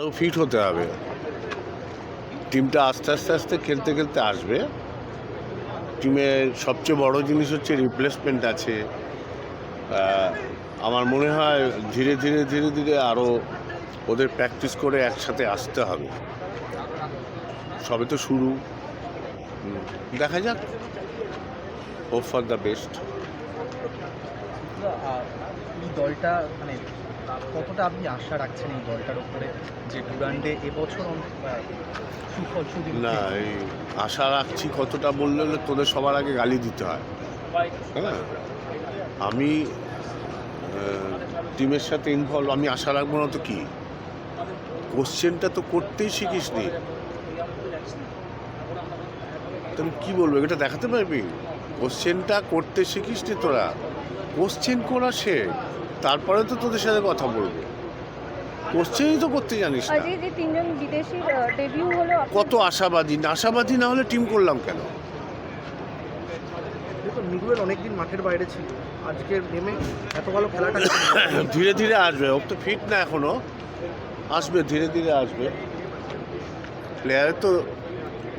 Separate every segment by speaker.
Speaker 1: আরও ফিট হতে হবে। টিমটা আস্তে আস্তে আস্তে খেলতে খেলতে আসবে। টিমের সবচেয়ে বড় জিনিস হচ্ছে রিপ্লেসমেন্ট আছে। আমার মনে হয় ধীরে ধীরে ধীরে ধীরে আরও ওদের প্র্যাকটিস করে একসাথে আসতে হবে। সবে তো শুরু। দেখা যাক। হোপ ফর দ্য বেস্ট
Speaker 2: দলটা মানে কতটা আপনি আশা রাখছেন এই দলটার উপরে যে ডুরান্ডে এবছর সুফল সুদিন
Speaker 1: না এই আশা রাখছি কতটা বললে হলে তোদের সবার আগে গালি দিতে হয়। হ্যাঁ? আমি টিমের সাথে ইনভলভ আমি আশা রাখব না তো কি? কোশ্চেনটা তো করতেই শিখিস নি তুমি কি বলব এটা দেখাতে পারবি? কোশ্চেনটা করতে শিখিস নি তোরা। কোশ্চেন করা শেখ তারপরে তো তোদের সাথে কথা বলব। কোশ্চেনই তো করতে জানিস না।
Speaker 3: যে তিনজন বিদেশির ডেবিউ হলো
Speaker 1: কত আশাবাদী? না আশাবাদী না হলে টিম করলাম কেন?
Speaker 2: দেখুন মিগুয়েল অনেকদিন মাঠের বাইরে ছিল। আজকে নেমে এত ভালো খেলাটা
Speaker 1: ধীরে ধীরে আসবে। ও তো ফিট না এখনও। আসবে ধীরে ধীরে আসবে। প্লেয়ারের তো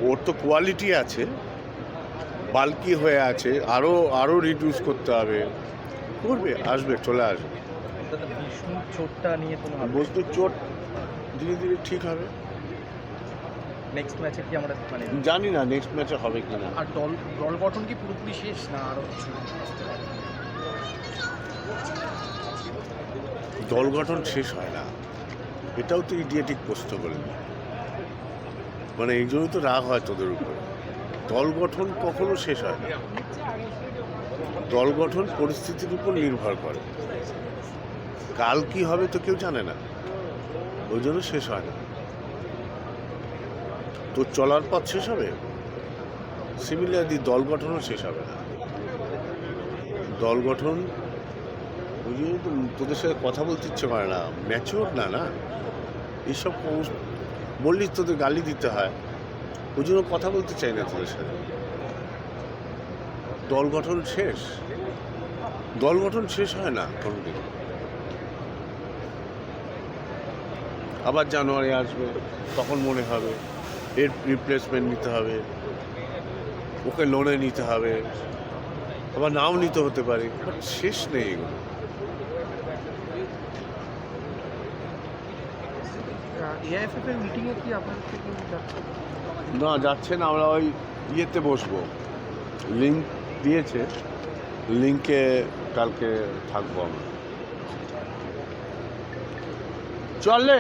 Speaker 1: ওর তো কোয়ালিটি আছে। বাল্কি হয়ে আছে। আরও আরও রিডিউস করতে হবে। করবে আসবে চলে আসবে।
Speaker 2: চোটটা নিয়ে কোনো
Speaker 1: বস্তুর চোট ধীরে ধীরে ঠিক হবে।
Speaker 2: নেক্সট ম্যাচে কি আমরা মানে
Speaker 1: জানি না নেক্সট ম্যাচে হবে কি না।
Speaker 2: আর দল দল গঠন কি পুরোপুরি শেষ না আরও
Speaker 1: দল গঠন শেষ হয় না। এটাও তো ইডিয়েটিক প্রশ্ন করলি মানে এই জন্য তো রাগ হয় তোদের উপরে। দল গঠন কখনো শেষ হয় না। দল গঠন পরিস্থিতির উপর নির্ভর করে। কাল কি হবে তো কেউ জানে না। ওই জন্য শেষ হয় না। তোর চলার পথ শেষ হবে? সিমিলারলি দল গঠনও শেষ হবে না। দল গঠন, ওই জন্য তো তোদের সাথে কথা বলতে ইচ্ছে করে না। ম্যাচিওর না না? এইসব বললি তোদের গালি দিতে হয়। ওই জন্য কথা বলতে চাই না তোদের সাথে। দল গঠন শেষ? দল গঠন শেষ হয় না কোনোদিন। আবার জানুয়ারি আসবে তখন মনে হবে এর রিপ্লেসমেন্ট নিতে হবে ওকে লোনে নিতে হবে আবার নাও নিতে হতে পারে বাট শেষ নেই এগুলো। না যাচ্ছে না আমরা ওই ইয়েতে বসবো লিঙ্ক দিয়েছে লিঙ্কে কালকে থাকব আমরা। চলে